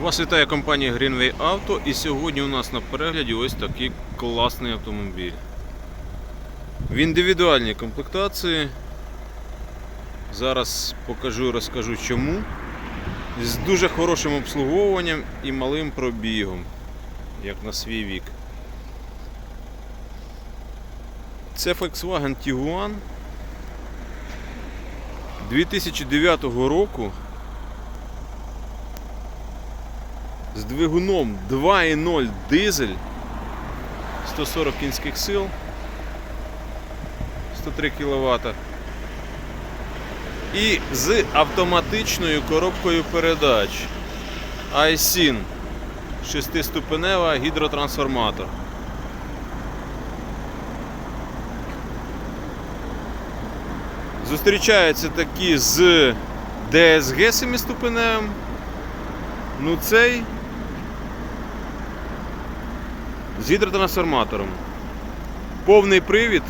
Вас вітає компанія Greenway Auto і сьогодні у нас на перегляді ось такий класний автомобіль. В індивідуальній комплектації. Зараз покажу і розкажу чому. З дуже хорошим обслуговуванням і малим пробігом, як на свій вік. Це Volkswagen Tiguan 2009 року з двигуном 2.0 дизель 140 кінських сил 103 кВт і з автоматичною коробкою передач iSyn 6-ступенева гідротрансформатор. Зустрічаються такі з DSG 7-ступеневим. Ну цей з гідротрансформатором. Повний привід.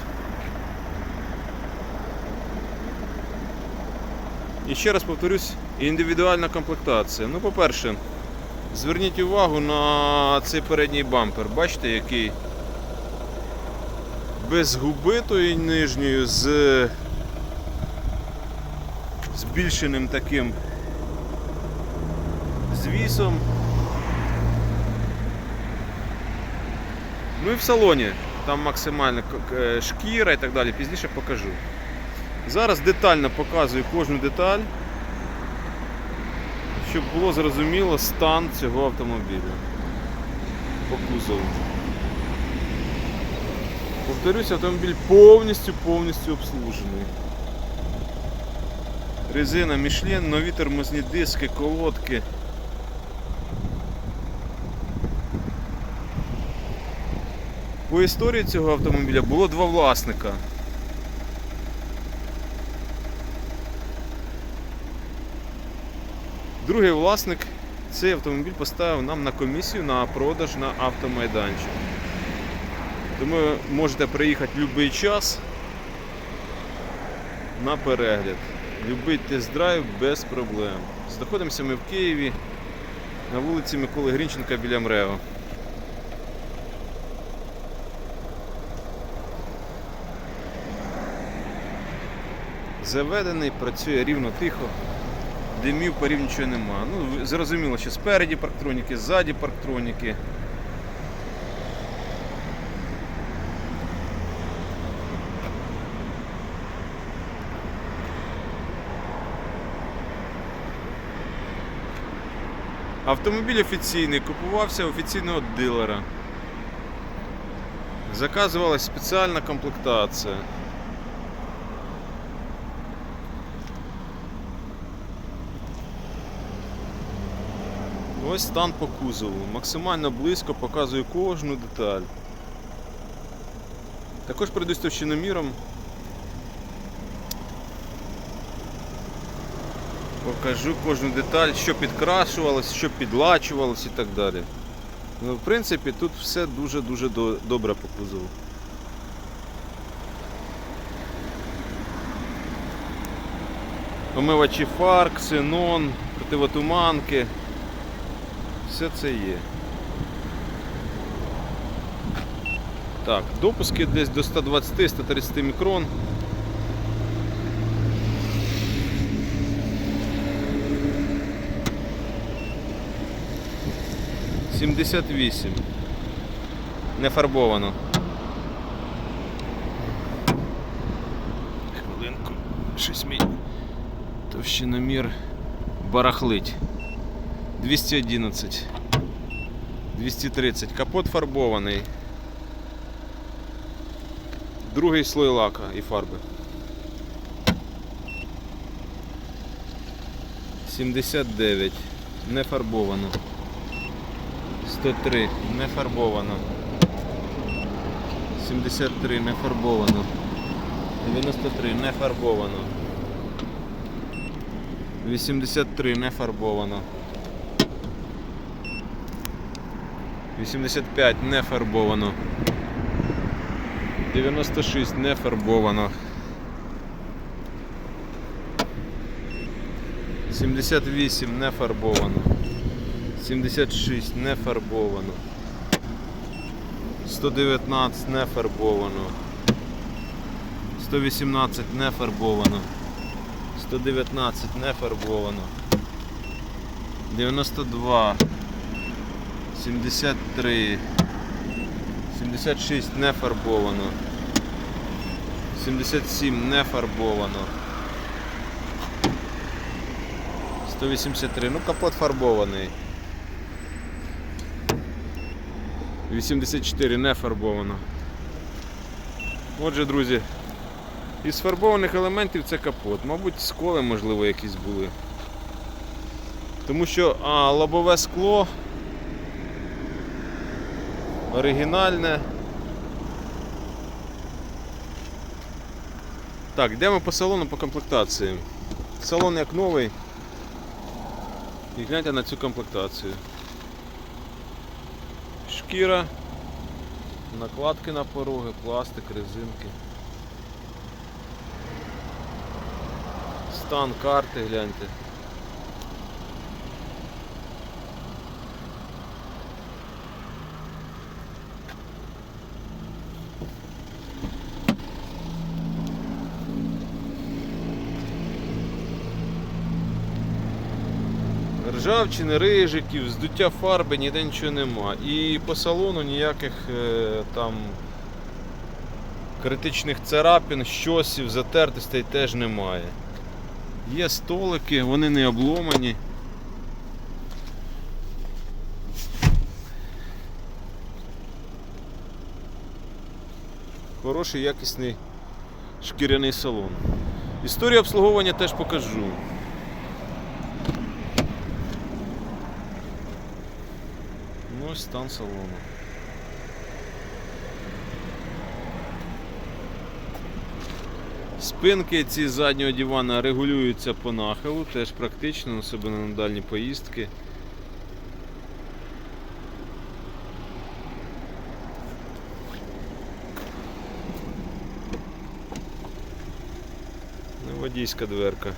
І ще раз повторюсь, індивідуальна комплектація. Ну, по-перше, зверніть увагу на цей передній бампер. Бачите, який без губи тої нижньої з збільшеним таким звісом. Ну і в салоні. Там максимальна к- к- шкіра і так далі. Пізніше покажу. Зараз детально показую кожну деталь, щоб було зрозуміло стан цього автомобіля по кузову. Повторюсь, автомобіль повністю повністю обслужений. Резина Michelin, нові тормозні диски, колодки. По історії цього автомобіля було два власника. Другий власник цей автомобіль поставив нам на комісію на продаж на автомайданчик. Тому можете приїхати в будь-який час на перегляд. Любий тест-драйв без проблем. Знаходимося ми в Києві на вулиці Миколи Грінченка біля МРЕО. Заведений, працює рівно тихо. Димів парів нічого нема. Ну, зрозуміло, що спереді парктроніки, ззаді парктроніки. Автомобіль офіційний, купувався офіційного дилера. Заказувалась спеціальна комплектація. Ось стан по кузову. Максимально близько показую кожну деталь. Також пройдусь товщиноміром. Покажу кожну деталь, що підкрашувалось, що підлачувалось і так далі. Ну, в принципі, тут все дуже-дуже добре по кузову. Омивачі фар, ксенон, противотуманки. Все це є. Так, допуски десь до 120-130 мікрон. Сімдесят вісім. Не фарбовано. Хвилинку. Щось мій товщиномір барахлить. 211. 230. Капот фарбований. Другий слой лака і фарби. 79. Не фарбовано. 103. Не фарбовано. 73. Не фарбовано. 93. Не фарбовано. 83. Не фарбовано. 85 не фарбовано. 96 не фарбовано. 78 не фарбовано. 76 не фарбовано. 119 не фарбовано. 118 не фарбовано. 119 не фарбовано. 92. 73. 76 не фарбовано. 77 не фарбовано. 183. Ну капот фарбований. 84 не фарбовано. Отже, друзі, із фарбованих елементів це капот. Мабуть, сколи, можливо, якісь були. Тому що а, лобове скло оригінальне. Так, йдемо по салону по комплектації. Салон як новий. І гляньте на цю комплектацію. Шкіра, накладки на пороги, пластик, резинки. Стан карти, гляньте. Ржавчини, рижиків, здуття фарби, ніде нічого нема. І по салону ніяких е, там критичних царапин, щосів, затертостей теж немає. Є столики, вони не обломані. Хороший якісний шкіряний салон. Історію обслуговування теж покажу. Ну, ось стан салону. Спинки ці заднього дивана регулюються по нахилу, теж практично, особливо на дальні поїздки. Ну, водійська дверка.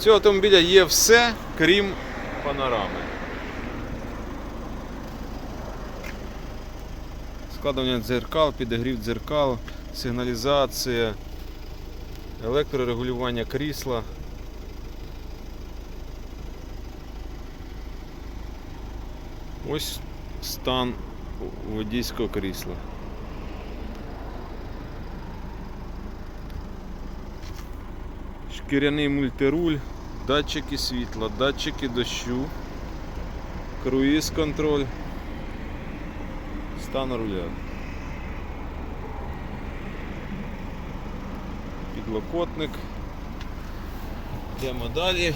Цього автомобіля є все, крім панорами. Складування дзеркал, підігрів дзеркал, сигналізація, електрорегулювання крісла. Ось стан водійського крісла. Шкіряний мультируль, датчики світла, датчики дощу, круїз контроль, стан руля. Підлокотник. Йдемо далі.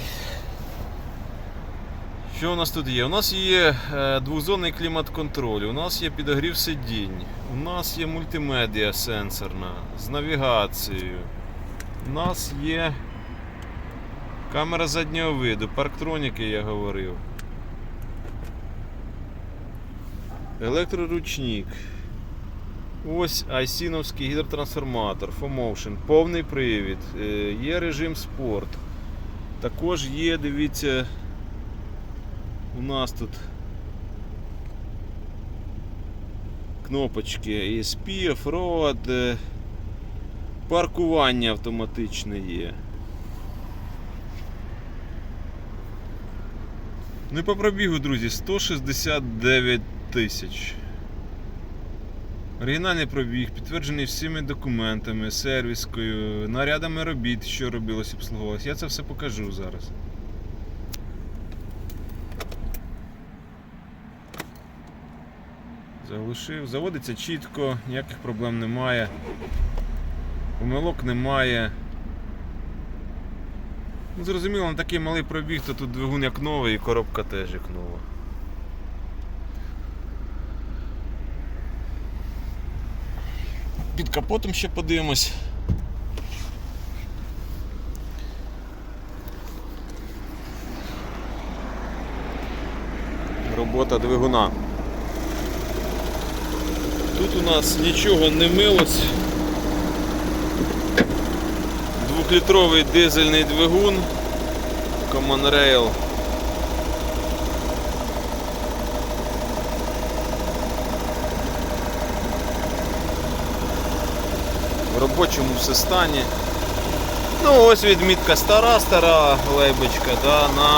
Що у нас тут є? У нас є е, двохзонний клімат-контроль, у нас є підогрів сидінь, у нас є мультимедіа сенсорна з навігацією. У нас є камера заднього виду, парктроніки я говорив. Електроручник. Ось айсіновський гідротрансформатор, FOMotion, повний привід, е, є режим спорт. Також є, дивіться, у нас тут кнопочки ESP, Offroad, е, паркування автоматичне є. Ну і по пробігу, друзі, 169 тисяч. Оригінальний пробіг, підтверджений всіми документами, сервіскою, нарядами робіт, що робилось, обслуговувалось. Я це все покажу зараз. Заглушив, заводиться чітко, ніяких проблем немає. Помилок немає. Ну, зрозуміло, на такий малий пробіг, то тут двигун як новий і коробка теж як нова. Під капотом ще подивимось. Робота двигуна. Тут у нас нічого не милось. Двохлітровий дизельний двигун Common Rail. В робочому все стані. Ну, ось відмітка стара, стара лейбочка, да, на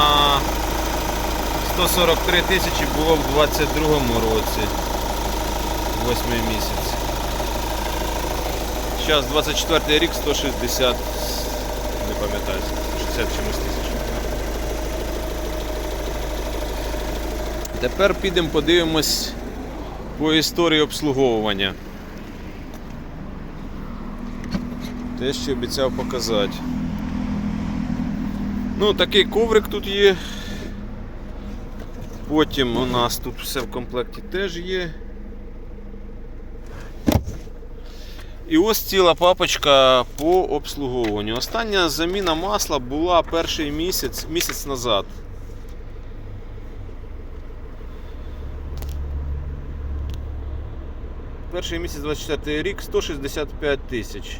143 тисячі було в 22-му році. Восьмий місяць. Зараз 24 рік 160, не пам'ятаю, 60 чимось тисяч. Тепер підемо подивимось по історії обслуговування. Те, що обіцяв показати. Ну, такий коврик тут є. Потім у нас тут все в комплекті теж є. І ось ціла папочка по обслуговуванню. Остання заміна масла була перший місяць, місяць назад. Перший місяць 24 рік 165 тисяч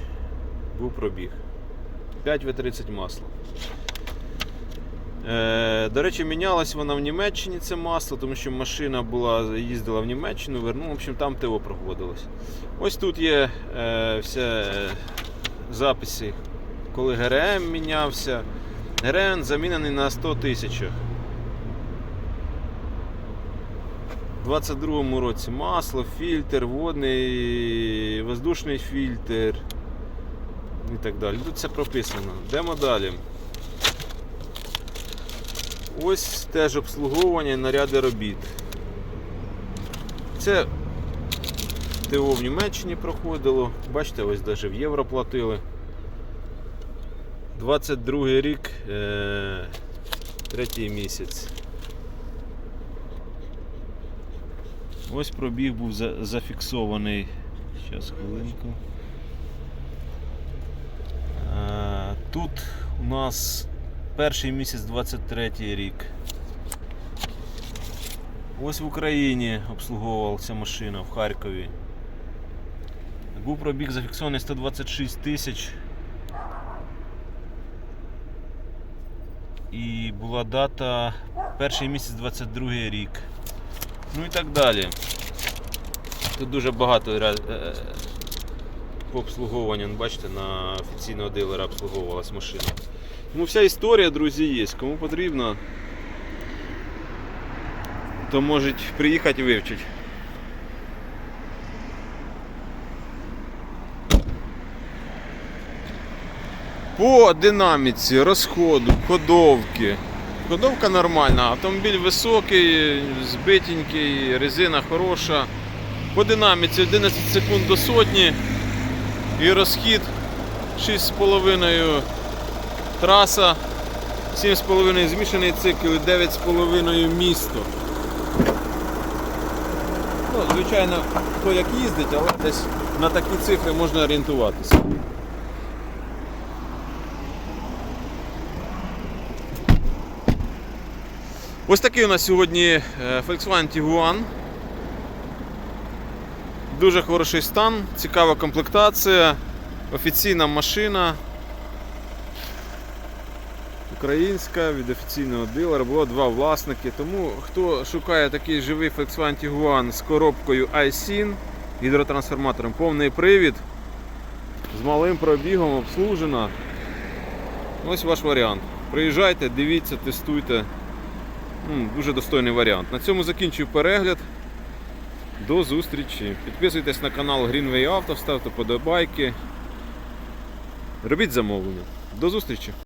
був пробіг. 5 В30 масла. Е, до речі, мінялась вона в Німеччині це масло, тому що машина була, їздила в Німеччину, верну, в общем, там ТО проводилось. Ось тут є е, все записи, коли ГРМ мінявся. ГРМ замінений на 100 тисяч. У 22-му році масло, фільтр, водний, воздушний фільтр і так далі. Тут це прописано. Йдемо далі. Ось теж обслуговування і наряди робіт. Це ТО в Німеччині проходило. Бачите, ось навіть в євро платили. 22 рік, е, третій місяць. Ось пробіг був за- зафіксований. Зараз хвилинку. Е, Тут у нас перший місяць 23 рік. Ось в Україні обслуговувалася машина в Харкові. Був пробіг зафіксований 126 тисяч. І була дата перший місяць 22 рік. Ну і так далі. Тут дуже багато е, по обслуговуванню, бачите, на офіційного дилера обслуговувалась машина. Тому вся історія, друзі, є. Кому потрібно, то можуть приїхати і вивчити. По динаміці, розходу, ходовки. Ходовка нормальна, автомобіль високий, збитенький, резина хороша. По динаміці 11 секунд до сотні і розхід 6,5 траса, 7,5 змішаний цикл і 9,5 місто. Ну, звичайно, хто як їздить, але десь на такі цифри можна орієнтуватися. Ось такий у нас сьогодні е, Volkswagen Tiguan. Дуже хороший стан, цікава комплектація, офіційна машина. Українська від офіційного дилера, було два власники. Тому хто шукає такий живий Volkswagen Tiguan з коробкою iSIN, гідротрансформатором, повний привід, з малим пробігом обслужена. Ось ваш варіант. Приїжджайте, дивіться, тестуйте. Дуже достойний варіант. На цьому закінчую перегляд. До зустрічі. Підписуйтесь на канал Greenway Auto, ставте подобайки. Робіть замовлення. До зустрічі!